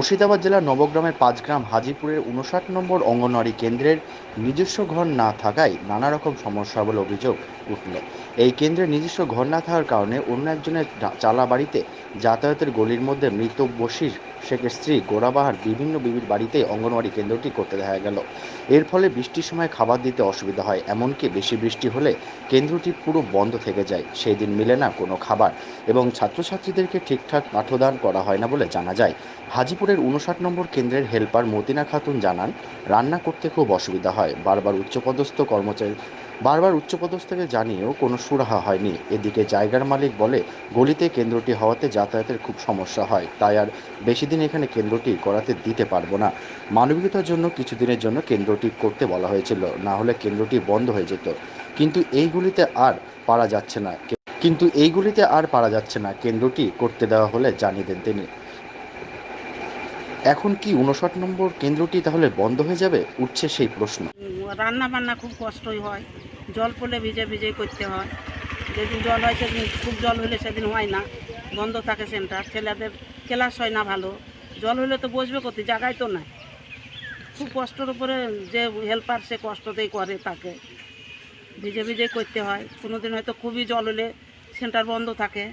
মুর্শিদাবাদ জেলার নবগ্রামের পাঁচগ্রাম হাজিপুরের উনষাট নম্বর অঙ্গনওয়াড়ি কেন্দ্রের নিজস্ব ঘর না থাকায় নানা রকম সমস্যা বলে অভিযোগ উঠল। এই কেন্দ্রের নিজস্ব ঘর না থাকার কারণে অন্য একজনের চালা বাড়িতে যাতায়াতের গলির মধ্যে মৃত বশির শেখের স্ত্রী গোড়াবাহার বিভিন্ন বিবির বাড়িতে অঙ্গনওয়াড়ি কেন্দ্রটি করতে দেখা গেল। এর ফলে বৃষ্টির সময় খাবার দিতে অসুবিধা হয়, এমনকি বেশি বৃষ্টি হলে কেন্দ্রটি পুরো বন্ধ থেকে যায়। সেই দিন মিলে না কোনো খাবার এবং ছাত্রছাত্রীদেরকে ঠিকঠাক পাঠদান করা হয় না বলে জানা যায়। হাজিপুরের উনষাট নম্বর কেন্দ্রের হেল্পার মতিনা খাতুন জানান, রান্না করতে খুব অসুবিধা হয়। বারবার উচ্চপদস্থ কর্মচারী বারবার উচ্চপদস্থকে জানিয়েও কোনো সুরাহা হয়নি। এদিকে জায়গার মালিক বলে, গলিতে কেন্দ্রটি হওয়াতে যাতায়াতের খুব সমস্যা হয়। তাই আর বেশি দিন এখানে কেন্দ্রটি করাতে দিতে পারব না। মানবিকতার জন্য কিছুদিনের জন্য কেন্দ্রটি করতে বলা হয়েছিল। না হলে কেন্দ্রটি বন্ধ হয়ে যেত। কিন্তু এইগুলিতে আর পারা যাচ্ছে না। কিন্তু এইগুলিতে আর পারা যাচ্ছে না। কেন্দ্রটি করতে দেওয়া হলে জানিয়ে দেন তিনি। এখন কি উনষাট নম্বর কেন্দ্রটি তাহলে বন্ধ হয়ে যাবে? উঠছে সেই প্রশ্ন। রান্না বান্না খুব কষ্টই হয়। জল পড়লে ভিজে ভিজে করতে হয়। যেদিন জল হয় সেদিন খুব জল হলে সেদিন হয় না। বন্ধ থাকে সেন্টার। ছেলেদের ক্লাস হয় না ভালো। জল হলে তো বসবে কোথায়? জায়গায় তো নাই। খুব কষ্টর উপরে যে হেল্পার সে কষ্টতেই করে তাকে। ভিজে ভিজে করতে হয়। কোনো দিন হয়তো খুবই জল হলে সেন্টার বন্ধ থাকে।